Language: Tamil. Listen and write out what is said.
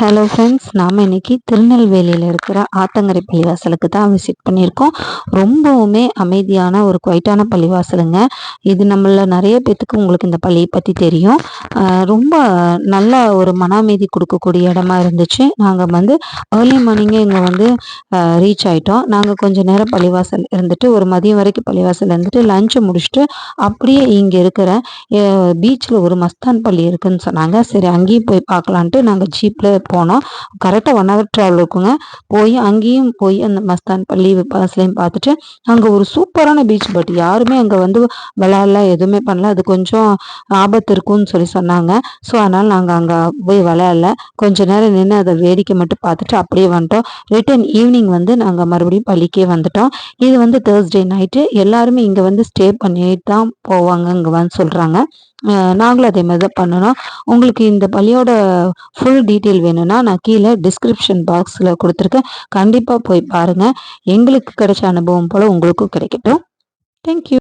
ஹலோ ஃப்ரெண்ட்ஸ் நாம் இன்னைக்கு திருநெல்வேலியில் இருக்கிற ஆத்தங்கரை பள்ளிவாசலுக்கு தான் விசிட் பண்ணியிருக்கோம். ரொம்பவுமே அமைதியான ஒரு குவைட்டான பள்ளிவாசலுங்க. இது நம்மள நிறைய பேத்துக்கு உங்களுக்கு இந்த பள்ளியை பற்றி தெரியும். ரொம்ப நல்ல ஒரு மன அமைதி கொடுக்கக்கூடிய இடமா இருந்துச்சு. நாங்கள் வந்து ஏர்லி மார்னிங்கே இங்கே வந்து ரீச் ஆகிட்டோம் நாங்கள் கொஞ்சம் நேரம் பள்ளிவாசல் இருந்துட்டு ஒரு மதியம் வரைக்கும் பள்ளிவாசல் இருந்துட்டு லஞ்சு முடிச்சுட்டு அப்படியே இங்கே இருக்கிற பீச்சில் ஒரு மஸ்தான் பள்ளி இருக்குதுன்னு சொன்னாங்க. சரி அங்கேயும் போய் பார்க்கலான்ட்டு நாங்கள் ஜீப்பில் போனோம். கரெக்டாக ஒன் ஹவர் ட்ராவல் இருக்குங்க. போய் அங்கேயும் போய் அந்த மஸ்தான் பள்ளி பஸ்லையும் பார்த்துட்டு அங்கே ஒரு சூப்பரான பீச் பட் யாருமே அங்கே வந்து விளையாடல எதுவுமே பண்ணல. அது கொஞ்சம் ஆபத்து இருக்கும்னு சொல்லி சொன்னாங்க. ஸோ அதனால் நாங்கள் அங்கே போய் விளையாடல. கொஞ்ச நேரம் நின்று அதை வேடிக்கை மட்டும் பார்த்துட்டு அப்படியே வந்துட்டோம். ரிட்டர்ன் ஈவினிங் வந்து நாங்கள் மறுபடியும் பள்ளிக்கே வந்துட்டோம். இது வந்து தேர்ஸ்டே நைட்டு எல்லாருமே இங்கே வந்து ஸ்டே பண்ணிட்டு தான் போவாங்க இங்கே வந்து சொல்கிறாங்க நாங்களும் அதே மாதிரி தான் பண்ணணும். உங்களுக்கு இந்த பள்ளியோட ஃபுல் டீட்டெயில் வேணும்னா நான் கீழே டிஸ்கிரிப்ஷன் பாக்ஸில் கொடுத்துருக்கேன். கண்டிப்பாக போய் பாருங்கள் எங்களுக்கு கிடைச்ச அனுபவம் போல் உங்களுக்கும் கிடைக்கட்டும். தேங்க்யூ